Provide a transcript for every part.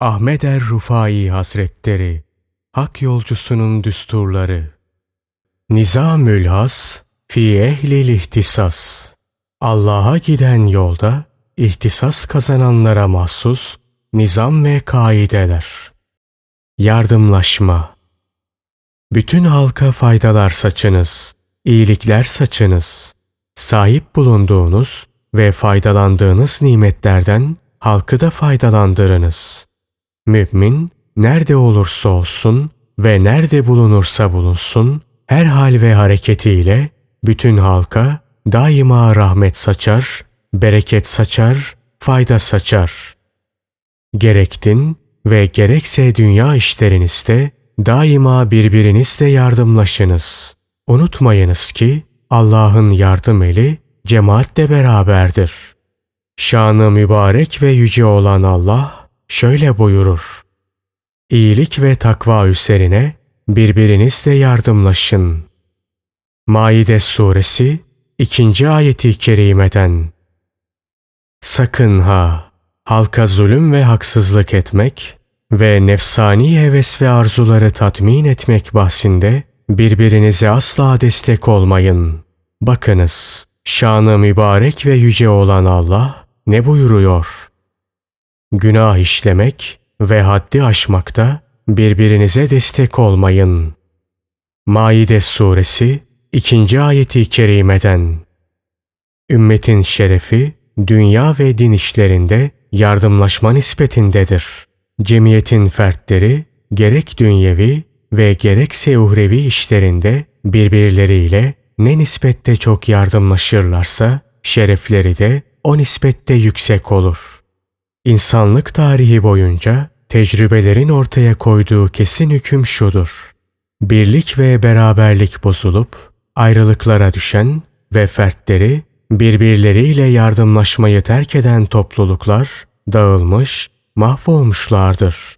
Ahmet er Rufai Hazretleri Hak yolcusunun düsturları Nizamül Has fi ehlil ihtisas Allah'a giden yolda ihtisas kazananlara mahsus nizam ve kaideler. Yardımlaşma Bütün halka faydalar saçınız, iyilikler saçınız. Sahip bulunduğunuz ve faydalandığınız nimetlerden halkı da faydalandırınız. Mümin nerede olursa olsun ve nerede bulunursa bulunsun her hal ve hareketiyle bütün halka daima rahmet saçar, bereket saçar, fayda saçar. Gerektin ve gerekse dünya işlerinizde daima birbirinizle yardımlaşınız. Unutmayınız ki Allah'ın yardım eli cemaatle beraberdir. Şanı mübarek ve yüce olan Allah şöyle buyurur. İyilik ve takva üzerine birbirinizle yardımlaşın. Maide suresi 2. ayeti kerimeden Sakın ha! Halka zulüm ve haksızlık etmek ve nefsani heves ve arzuları tatmin etmek bahsinde birbirinize asla destek olmayın. Bakınız, şanı mübarek ve yüce olan Allah ne buyuruyor? Günah işlemek ve haddi aşmakta birbirinize destek olmayın. Maide suresi 2. ayeti kerimeden Ümmetin şerefi dünya ve din işlerinde yardımlaşma nispetindedir. Cemiyetin fertleri gerek dünyevi ve gerekse uhrevi işlerinde birbirleriyle ne nispette çok yardımlaşırlarsa şerefleri de o nispette yüksek olur. İnsanlık tarihi boyunca tecrübelerin ortaya koyduğu kesin hüküm şudur. Birlik ve beraberlik bozulup ayrılıklara düşen ve fertleri birbirleriyle yardımlaşmayı terk eden topluluklar dağılmış, mahvolmuşlardır.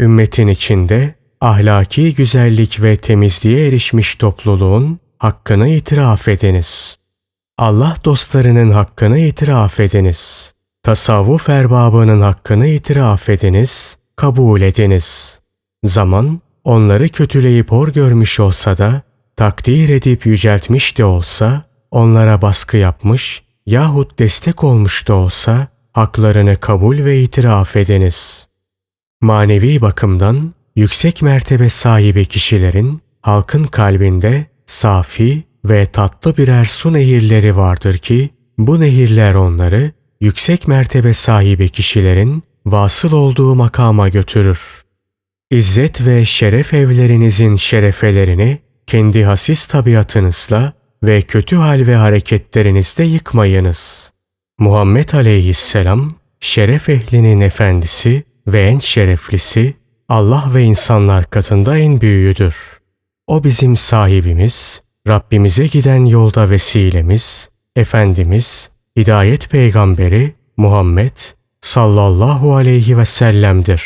Ümmetin içinde ahlaki güzellik ve temizliğe erişmiş topluluğun hakkını itiraf ediniz. Allah dostlarının hakkını itiraf ediniz. Tasavvuf erbabının hakkını itiraf ediniz, kabul ediniz. Zaman onları kötüleyip hor görmüş olsa da, takdir edip yüceltmiş de olsa, onlara baskı yapmış yahut destek olmuş da olsa, haklarını kabul ve itiraf ediniz. Manevi bakımdan yüksek mertebe sahibi kişilerin halkın kalbinde safi ve tatlı birer su nehirleri vardır ki bu nehirler onları yüksek mertebe sahibi kişilerin vasıl olduğu makama götürür. İzzet ve şeref evlerinizin şerefelerini kendi hasis tabiatınızla ve kötü hal ve hareketlerinizde yıkmayınız. Muhammed aleyhisselam şeref ehlinin efendisi ve en şereflisi Allah ve insanlar katında en büyüğüdür. O bizim sahibimiz, Rabbimize giden yolda vesilemiz, Efendimiz, Hidayet Peygamberi Muhammed sallallahu aleyhi ve sellem'dir.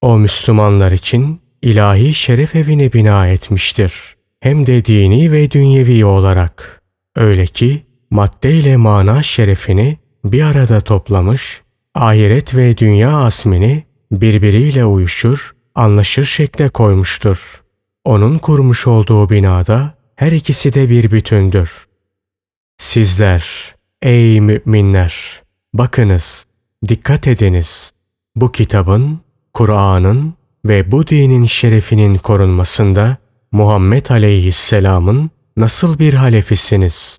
O Müslümanlar için ilahi şeref evini bina etmiştir. Hem de dini ve dünyevi olarak. Öyle ki madde ile mana şerefini bir arada toplamış, ahiret ve dünya asmini birbiriyle uyuşur, anlaşır şekle koymuştur. Onun kurmuş olduğu binada her ikisi de bir bütündür. Sizler, ey müminler, bakınız, dikkat ediniz. Bu kitabın, Kur'an'ın ve bu dinin şerefinin korunmasında Muhammed Aleyhisselam'ın nasıl bir halefisiniz?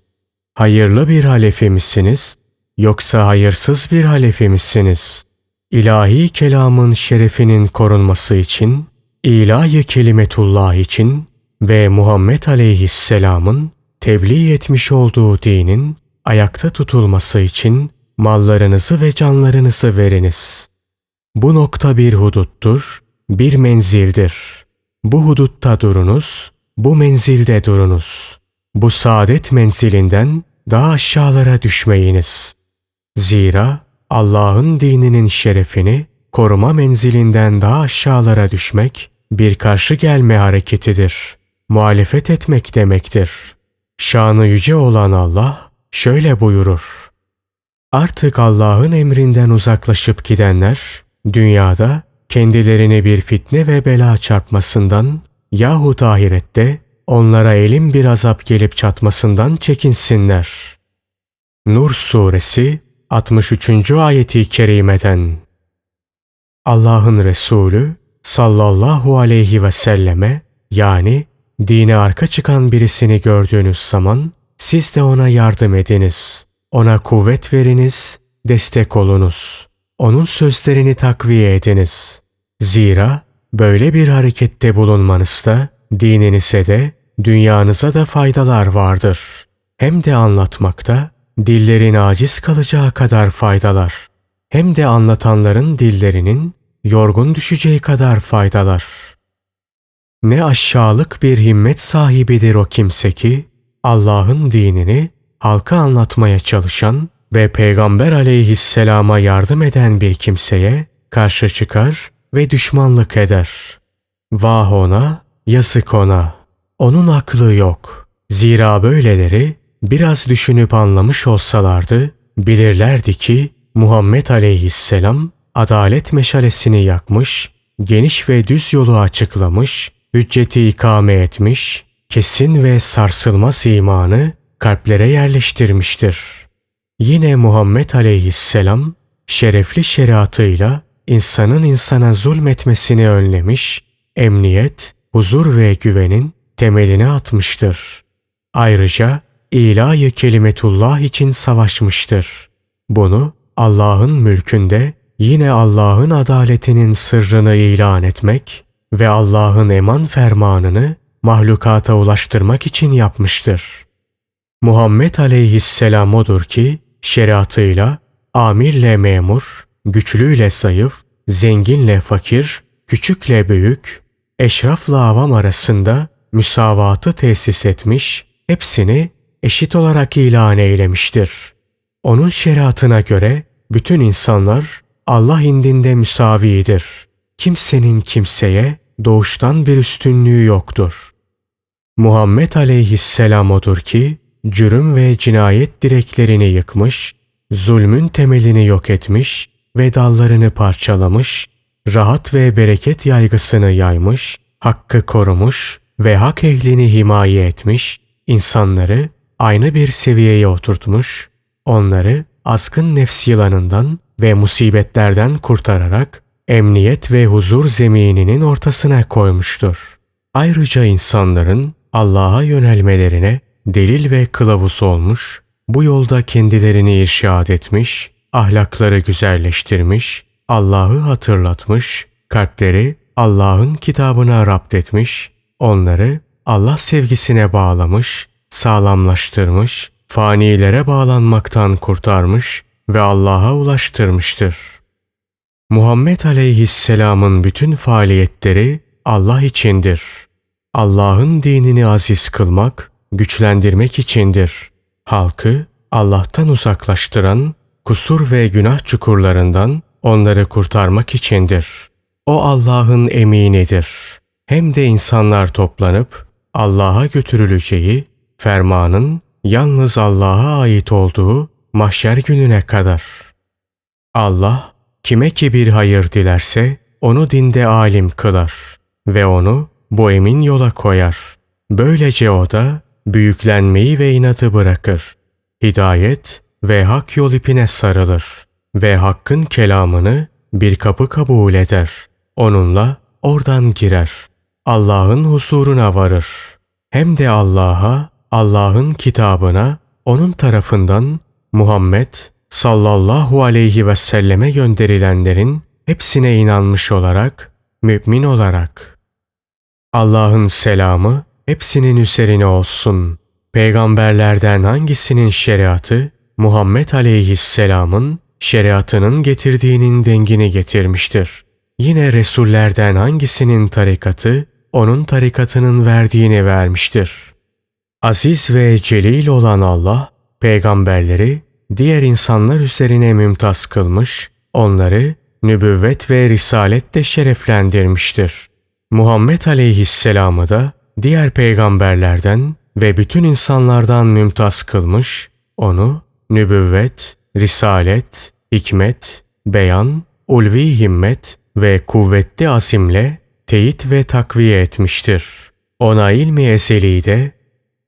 Hayırlı bir halefi misiniz? Yoksa hayırsız bir halefi misiniz? İlahi kelamın şerefinin korunması için, ilahi kelimetullah için ve Muhammed Aleyhisselam'ın tebliğ etmiş olduğu dinin ayakta tutulması için mallarınızı ve canlarınızı veriniz. Bu nokta bir huduttur, bir menzildir. Bu hudutta durunuz, bu menzilde durunuz. Bu saadet menzilinden daha aşağılara düşmeyiniz. Zira Allah'ın dininin şerefini koruma menzilinden daha aşağılara düşmek bir karşı gelme hareketidir. Muhalefet etmek demektir. Şanı yüce olan Allah şöyle buyurur. Artık Allah'ın emrinden uzaklaşıp gidenler dünyada kendilerini bir fitne ve bela çarpmasından yahut ahirette onlara elin bir azap gelip çatmasından çekinsinler. Nur Suresi 63. ayeti kerimeden Allah'ın Resulü sallallahu aleyhi ve selleme yani dine arka çıkan birisini gördüğünüz zaman siz de ona yardım ediniz. Ona kuvvet veriniz, destek olunuz. Onun sözlerini takviye ediniz. Zira böyle bir harekette bulunmanızda dininize de dünyanıza da faydalar vardır. Hem de anlatmakta dillerin aciz kalacağı kadar faydalar. Hem de anlatanların dillerinin yorgun düşeceği kadar faydalar. Ne aşağılık bir himmet sahibidir o kimse ki Allah'ın dinini halka anlatmaya çalışan ve Peygamber aleyhisselama yardım eden bir kimseye karşı çıkar ve düşmanlık eder. Vah ona, yazık ona. Onun aklı yok. Zira böyleleri biraz düşünüp anlamış olsalardı bilirlerdi ki Muhammed aleyhisselam adalet meşalesini yakmış, geniş ve düz yolu açıklamış, hücceti ikame etmiş, kesin ve sarsılmaz imanı kalplere yerleştirmiştir. Yine Muhammed aleyhisselam şerefli şeriatıyla insanın insana zulmetmesini önlemiş, emniyet, huzur ve güvenin temelini atmıştır. Ayrıca ilahi kelimetullah için savaşmıştır. Bunu Allah'ın mülkünde yine Allah'ın adaletinin sırrını ilan etmek ve Allah'ın eman fermanını mahlukata ulaştırmak için yapmıştır. Muhammed aleyhisselam odur ki şeriatıyla amirle memur, güçlüyle zayıf, zenginle fakir, küçükle büyük, eşrafla avam arasında müsavatı tesis etmiş, hepsini eşit olarak ilan eylemiştir. Onun şeriatına göre bütün insanlar Allah indinde müsavidir. Kimsenin kimseye doğuştan bir üstünlüğü yoktur. Muhammed aleyhisselam odur ki, cürüm ve cinayet direklerini yıkmış, zulmün temelini yok etmiş ve dallarını parçalamış, rahat ve bereket yaygısını yaymış, hakkı korumuş ve hak ehlini himaye etmiş, insanları aynı bir seviyeye oturtmuş, onları askın nefs yılanından ve musibetlerden kurtararak emniyet ve huzur zemininin ortasına koymuştur. Ayrıca insanların Allah'a yönelmelerine delil ve kılavuz olmuş, bu yolda kendilerini irşad etmiş, ahlakları güzelleştirmiş, Allah'ı hatırlatmış, kalpleri Allah'ın kitabına rapt etmiş, onları Allah sevgisine bağlamış, sağlamlaştırmış, fanilere bağlanmaktan kurtarmış ve Allah'a ulaştırmıştır. Muhammed aleyhisselamın bütün faaliyetleri Allah içindir. Allah'ın dinini aziz kılmak, güçlendirmek içindir. Halkı Allah'tan uzaklaştıran, kusur ve günah çukurlarından onları kurtarmak içindir. O Allah'ın eminidir. Hem de insanlar toplanıp Allah'a götürüleceği, fermanın yalnız Allah'a ait olduğu mahşer gününe kadar. Allah kime ki bir hayır dilerse onu dinde alim kılar ve onu bu emin yola koyar. Böylece o da büyüklenmeyi ve inadı bırakır. Hidayet ve hak yol ipine sarılır ve hakkın kelamını bir kapı kabul eder. Onunla oradan girer. Allah'ın huzuruna varır. Hem de Allah'a, Allah'ın kitabına, onun tarafından Muhammed sallallahu aleyhi ve selleme gönderilenlerin hepsine inanmış olarak, mümin olarak. Allah'ın selamı hepsinin üzerine olsun. Peygamberlerden hangisinin şeriatı Muhammed aleyhisselamın şeriatının getirdiğinin dengini getirmiştir. Yine Resullerden hangisinin tarikatı onun tarikatının verdiğini vermiştir. Aziz ve celil olan Allah peygamberleri diğer insanlar üzerine mümtaz kılmış, onları nübüvvet ve risaletle şereflendirmiştir. Muhammed aleyhisselamı da diğer peygamberlerden ve bütün insanlardan mümtaz kılmış, onu nübüvvet, risalet, hikmet, beyan ulvi himmet ve kuvvetli azimle teyit ve takviye etmiştir. Ona ilmi ezeli de,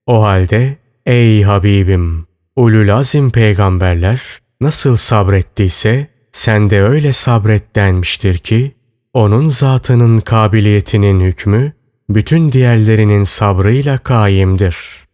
o halde ey Habibim, ulul azim peygamberler nasıl sabrettiyse sen de öyle sabret denmiştir ki, onun zatının kabiliyetinin hükmü bütün diğerlerinin sabrıyla kaimdir.